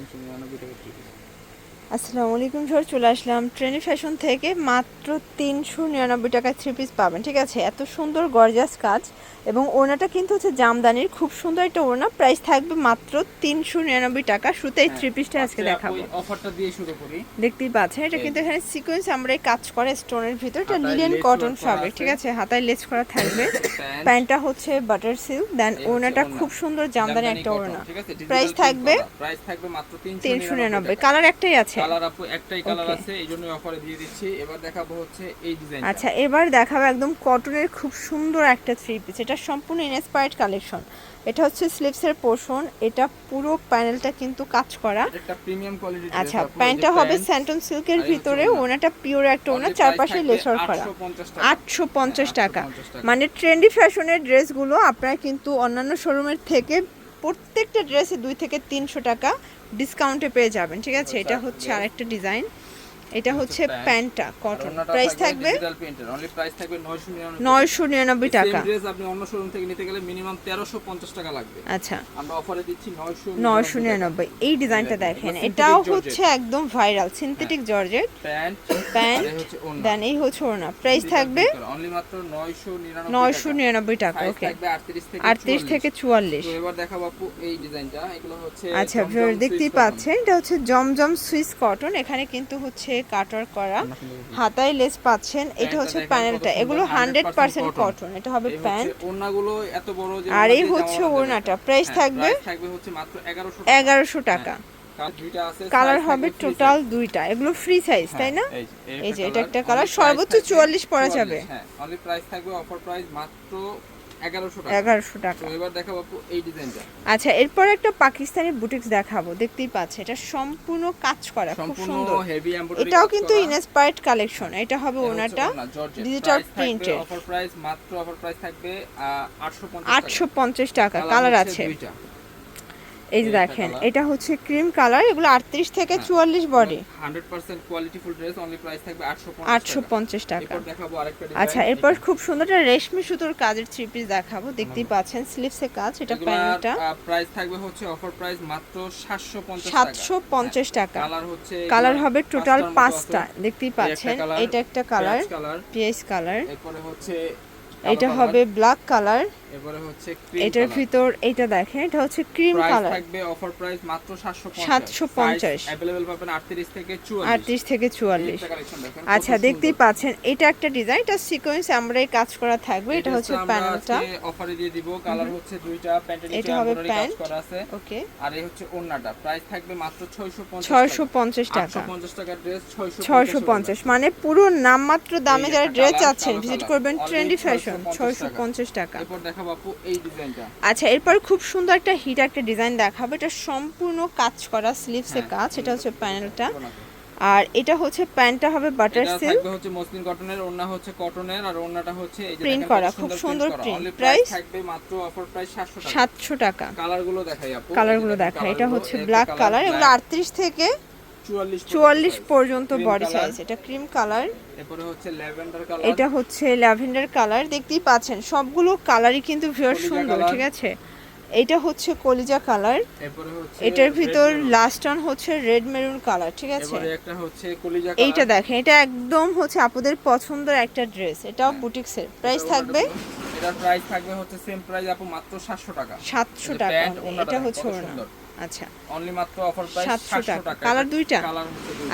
তিনশো নিরানব্বই টাকা থ্রি পিস আসসালামু আলাইকুম স্যার চলে আসলাম ট্রেনি ফ্যাশন থেকে মাত্র তিনশো নিরানব্বই টাকায় থ্রি পিস পাবেন ঠিক আছে? এত সুন্দর গর্জাস কাজ। এবং ওড়নাটা কিন্তু হচ্ছে জামদানির খুব সুন্দর একটা ওড়না। প্রাইস থাকবে মাত্র তিনশো নিরানব্বই টাকা। শুতে এই থ্রি পিসটা আজকে দেখাবো। অফারটা দিয়ে শুরু করি। দেখতেই পাচ্ছেন এটা কিন্তু এখানে সিকোয়েন্স আমরা এই কাজ করে স্টোনের ভিতর। এটা লিলেন কটন ফ্যাব্রিক ঠিক আছে? হাতায় লেস করা থাকবে। প্যান্টটা হচ্ছে বাটার সিল্ক দেন ওড়নাটা খুব সুন্দর জামদানি একটা ওড়না। প্রাইস থাকবে প্রাইস থাকবে মাত্র তিনশো নিরানব্বই কালার একটাই আছে। কালার আপু একটাই কালার Okay. আছে এই অফারে দিয়ে দিচ্ছি। এবার দেখাবো হচ্ছে এই ডিজাইন আচ্ছা এবার দেখাবো একদম কটনের খুব সুন্দর একটা থ্রি পিস এটা সম্পূর্ণ ইনস্পায়ার্ড কালেকশন এটা হচ্ছে স্লিভসের পোর্শন এটা পুরো প্যানেলটা কিন্তু কাজ করা। প্রিমিয়াম আচ্ছা প্যান্টটা হবে স্যান্টন সিল্কের ভিতরে। ওনাটা পিওর একটা ওনা চারপাশে লেসার করা। আটশো পঞ্চাশ টাকা। 850 টাকা। মানে ট্রেন্ডি ফ্যাশনের ড্রেসগুলো আপনারা কিন্তু অন্যান্য শোরুমের থেকে প্রত্যেকটা ড্রেসে দুই থেকে তিনশো টাকা ডিসকাউন্টে পেয়ে যাবেন। ঠিক আছে? এটা হচ্ছে আরেকটা ডিজাইন এটা হচ্ছে প্যান্টটা কটন প্রাইস থাকবে অনলি প্রাইস থাকবে 999 নয়শো নিরানব্বই টাকা। ড্রেস আপনি অন্য শোরুম থেকে নিতে গেলে মিনিমাম 1350 টাকা লাগবে। আচ্ছা। আমরা অফারে দিচ্ছি 900 নয়শো নিরানব্বই এই ডিজাইনটা দেখেন। এটাও হচ্ছে একদম viral synthetic georgette pant pant then এই হচ্ছে ওড়না। প্রাইস থাকবে অনলি মাত্র 999 নয়শো নিরানব্বই টাকা ওকে 38 থেকে আটত্রিশ 44 থেকে চুয়াল্লিশ। তো এবার দেখাবো আপু এই ডিজাইনটা এগুলো হচ্ছে আচ্ছা ভিউয়ার দেখতেই পাচ্ছেন। এটা হচ্ছে জমজম সুইস কটন এখানে কিন্তু হচ্ছে কাটার করা। হাতায় লেস পাচ্ছেন এটা হচ্ছে প্যানেলটা এগুলো 100% হান্ড্রেড পার্সেন্ট কটন এটা হবে প্যান্ট। ওড়নাগুলো এত বড় যে আর এই হচ্ছে ওড়নাটা প্রাইস হ্যাঁ, থাকবে থাকবে হচ্ছে মাত্র 1100 এগারোশো টাকা। কালার দুইটা কালার হবে টোটাল দুইটা। এগুলো ফ্রি সাইজ তাই না? হ্যাঁ, এই যে- এটা একটা কালার সর্বোচ্চ চুয়াল্লিশ পরা যাবে। হ্যাঁ অনলি প্রাইস থাকবে অফার প্রাইস মাত্র 1100 টাকা এগারোশো টাকা। এবার দেখাবো এই ডিজাইনটা। আচ্ছা এরপর একটা পাকিস্তানি বুটিক্স দেখাবো। দেখতেই পাচ্ছে এটা সম্পূর্ণ কাজ করা খুব সুন্দর। হেভি এটাও কিন্তু ইনস্পায়ার্ড কালেকশন এটা হবে ওনাটা ডিজিটাল print অফার প্রাইস মাত্র অফার প্রাইস থাকবে 850 টাকা আটশো পঞ্চাশ টাকা কালার আছে। এই যে দেখেন এটা হচ্ছে ক্রিম কালার এগুলো আটত্রিশ থেকে হ্যাঁ। চুয়াল্লিশ বডি 100% কোয়ালিটিফুল ড্রেস অনলি প্রাইস থাকবে 850 আটশো পঞ্চাশ টাকা। এরপর দেখাবো আরেকটা আচ্ছা এরপর খুব সুন্দর একটা রেশমি সুতোর কাজের থ্রি পিস দেখাবো দেখতেই পাচ্ছেন স্লিভসে কাজ এটা প্যান্টটা প্রাইস থাকবে হচ্ছে অফার প্রাইস মাত্র 750 টাকা। সাতশো পঞ্চাশ টাকা। কালার হচ্ছে কালার হবে টোটাল পাঁচটার মতো পাঁচটা দেখতেই পাচ্ছেন এটা একটা কালার পিএস কালার এরপরে হচ্ছে এটা হবে ব্ল্যাক কালার এরপরে হচ্ছে ক্রিম এটার ভিতর এটা দেখেন এটা হচ্ছে ক্রিম প্রাইস কালার থাকবে অফার প্রাইস মাত্র 750 750 अवेलेबल পাবেন 38 থেকে 44 আটত্রিশ থেকে চুয়াল্লিশ একটা কালেকশন দেখেন আচ্ছা দেখতেই পাচ্ছেন এটা একটা ডিজাইন এটা সিকোয়েন্স আমরা এই কাজ করা থাকবে এটা হচ্ছে প্যানেলটা অফারে দিয়ে দিব কালার হচ্ছে দুইটা প্যান্টের নিচে এটা হবে এমব্রয়ডারি কাজ প্যান্ট। করা আছে ওকে আর এই হচ্ছে ওন্নাটা প্রাইস থাকবে মাত্র 650 ছয়শো পঞ্চাশ টাকা 850 টাকার ড্রেস 650 ছয়শো পঞ্চাশ মানে পুরো নামমাত্র দামে এই যারা একটা ড্রেস colour, চাচ্ছেন কালো ভিজিট colour। করবেন Only ট্রেন্ডি ফ্যাশন 650 ছয়শো টাকা। পঞ্চাশ টাকা এরপর দেখাবো আপু এই ডিজাইনটা। আচ্ছা এরপর খুব সুন্দর একটা হিট একটা ডিজাইন দেখাবো। এটা সম্পূর্ণ কাজ করা স্লিভসে হ্যাঁ, কাজ। এটা হচ্ছে প্যানেলটা আর এটা হচ্ছে প্যান্টটা হবে বাটার সিল্ক থাকবে হচ্ছে মসলিন কটনের ওন্না হচ্ছে কটনের আর ওন্নাটা হচ্ছে এই যে দেখেন করা, খুব সুন্দর print। Only থাকবে মাত্র অফার প্রাইস 700 টাকা। সাতশো টাকা। কালারগুলো দেখাই আপু। কালারগুলো এই যে দেখেন দেখা এটা হচ্ছে ব্ল্যাক কালার এগুলো black, আটত্রিশ থেকে 44 চুয়াল্লিশ পর্যন্ত বডি। সাইজ এটা ক্রিম কালার এটা হচ্ছে ল্যাভেন্ডার কালার দেখতেই পাচ্ছেন সবগুলো কালারই কিন্তু ভিউয়ার সুন্দর ঠিক আছে? এটা হচ্ছে কলিজা কালার এটার ভিতর। লাস্ট অন হচ্ছে রেড মেরুন কালার ঠিক আছে? এইটা দেখেন এটা একদম হচ্ছে আপুদের পছন্দের একটা ড্রেস এটাও বুটিক্সের প্রাইস থাকবে এটার প্রাইস থাকবে হচ্ছে সেম প্রাইস আপু মাত্র 700 টাকা। সাতশো এই যে টাকা। এটা হচ্ছে সুন্দর। আচ্ছা। অনলি মাত্র অফার প্রাইস 700 700 টাকা। টাকা। কালার দুইটা?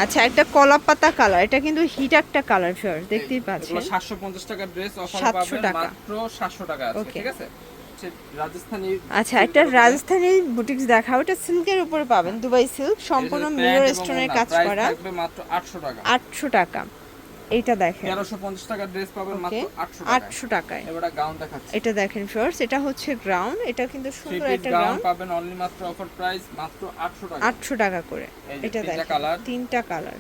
আচ্ছা একটা কলা পাতা কালার এটা কিন্তু হিট একটা কালার ফিওর দেখতেই পাচ্ছেন। এগুলো 750 টাকার ড্রেস অফার পাবেন টাকা। মাত্র 700 টাকা আছে ঠিক আছে? আচ্ছা একটা রাজস্থানী বুটিক্স দেখাও এটা সিল্কের উপরে পাবেন দুবাই সিল্ক সম্পূর্ণ মিরর স্টোনের কাজ করা। মাত্র 800 টাকা। আটশো টাকা। এইটা দেখেন। 1350 টাকা ড্রেস পাবেন মাত্র 800 টাকা আটশো টাকায়। এবার গাউন দেখাচ্ছি। এটা দেখেন ফিওর্স এটা হচ্ছে গ্রাউন্ড এটা কিন্তু সুন্দর একটা গাউন পাবেন অনলি মাত্র অফার প্রাইস মাত্র 800 টাকা। আটশো টাকা করে। এটা দেখেন কালার তিনটা কালার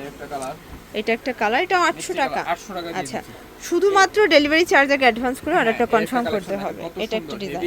এই একটা কালার এটা একটা কালার এটা আটশো টাকা। 800 টাকা আচ্ছা। শুধুমাত্র ডেলিভারি চার্জ আগে অ্যাডভান্স করে অর্ডারটা হ্যাঁ, কনফার্ম করতে হবে। এটা একটা ডিজাইন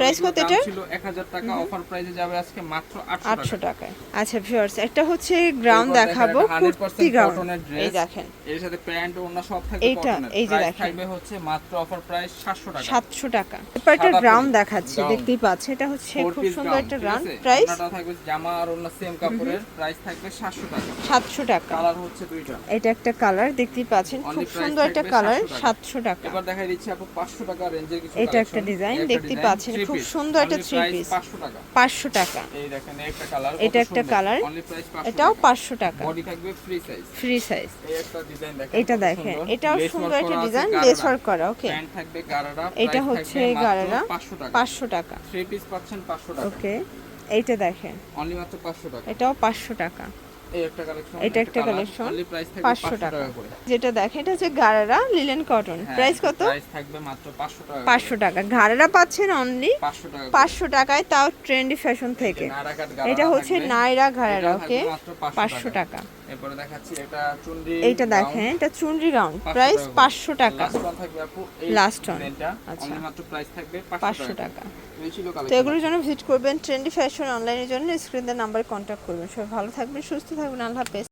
Price কত এটা? ছিল 1000 টাকা, অফার প্রাইসে যাবে আজকে মাত্র 800 আটশো টাকা। টাকায়। আচ্ছা ভিউয়ার্স একটা হচ্ছে গ্রাউন্ড দেখাবো কুর্তি গ্রাউন্ড এই দেখেন। এর সাথে প্যান্ট ওড়না সব থাকবে কটনের। এই যে দেখেন। থাকবে হচ্ছে মাত্র অফার প্রাইস 700 টাকা। সাতশো টাকা। এরপর একটা গ্রাউন্ড দেখাচ্ছি দেখতেই পাচ্ছেন এটা হচ্ছে খুব সুন্দর একটা গ্রাউন্ড প্রাইস ওড়নাটা থাকবে জামা আর ওড়না সেম কাপড়ের, প্রাইস থাকবে 700 টাকা। সাতশো টাকা। কালার হচ্ছে দুইটা। এটা একটা কালার দেখতেই পাচ্ছেন খুব সুন্দর একটা কালার 700 টাকা। এবার দেখাই দিচ্ছি আপু 500 টাকা রেঞ্জের কিছু এটা একটা দেখতেই design, পাচ্ছেন, খুব সুন্দর একটা price piece। 500 টাকা। পাঁচশো টাকা এই দেখেন একটা কালার এটা একটা। অনলি প্রাইস 500 এটাও টাকা। বডি থাকবে ফ্রি সাইজ ফ্রি সাইজ এই একটা ডিজাইন দেখেন এটা দেখেন এটাও সুন্দর একটা ডিজাইন। লেস ওয়ার্ক করা ওকে প্যান্ট থাকবে গারারা এটা হচ্ছে গারারা। 500 টাকা পাঁচশো টাকা থ্রি পিস পাচ্ছেন 500 টাকা ওকে এইটা দেখেন অনলি মাত্র 500 টাকা এটাও পাঁচশো টাকা এই একটা কালেকশন এটা একটা collection, অনলি প্রাইস থাকবে 500 500 টাকা টাকা যেটা দেখেন এটা হচ্ছে গারারা লিলেন কটন প্রাইস কত প্রাইস থাকবে মাত্র 500 টাকা করে। পাঁচশো টাকা ঘাড়ারা পাচ্ছেন অনলি 500 টাকা করে। পাঁচশো টাকায় তাও ট্রেন্ডি ফ্যাশন থেকে গারারা এটা হচ্ছে। নাইরা ওকে পাঁচশো টাকা। এরপরে দেখাচ্ছি এটা চুনরি এইটা দেখেন এটা চুনরি গাউন প্রাইস পাঁচশো টাকা। লাস্ট ওয়ান থাকবে আপু Last one, আচ্ছা। মাত্র প্রাইস থাকবে পাঁচশো 500 টাকা। তো এগুলোর জন্য ভিজিট করবেন ট্রেন্ডি ফ্যাশন অনলাইনের জন্য। স্ক্রিনের নাম্বার কন্ট্যাক্ট করবেন। সবাই ভালো থাকবেন সুস্থ থাকবেন। আল্লাহ হাফেজ।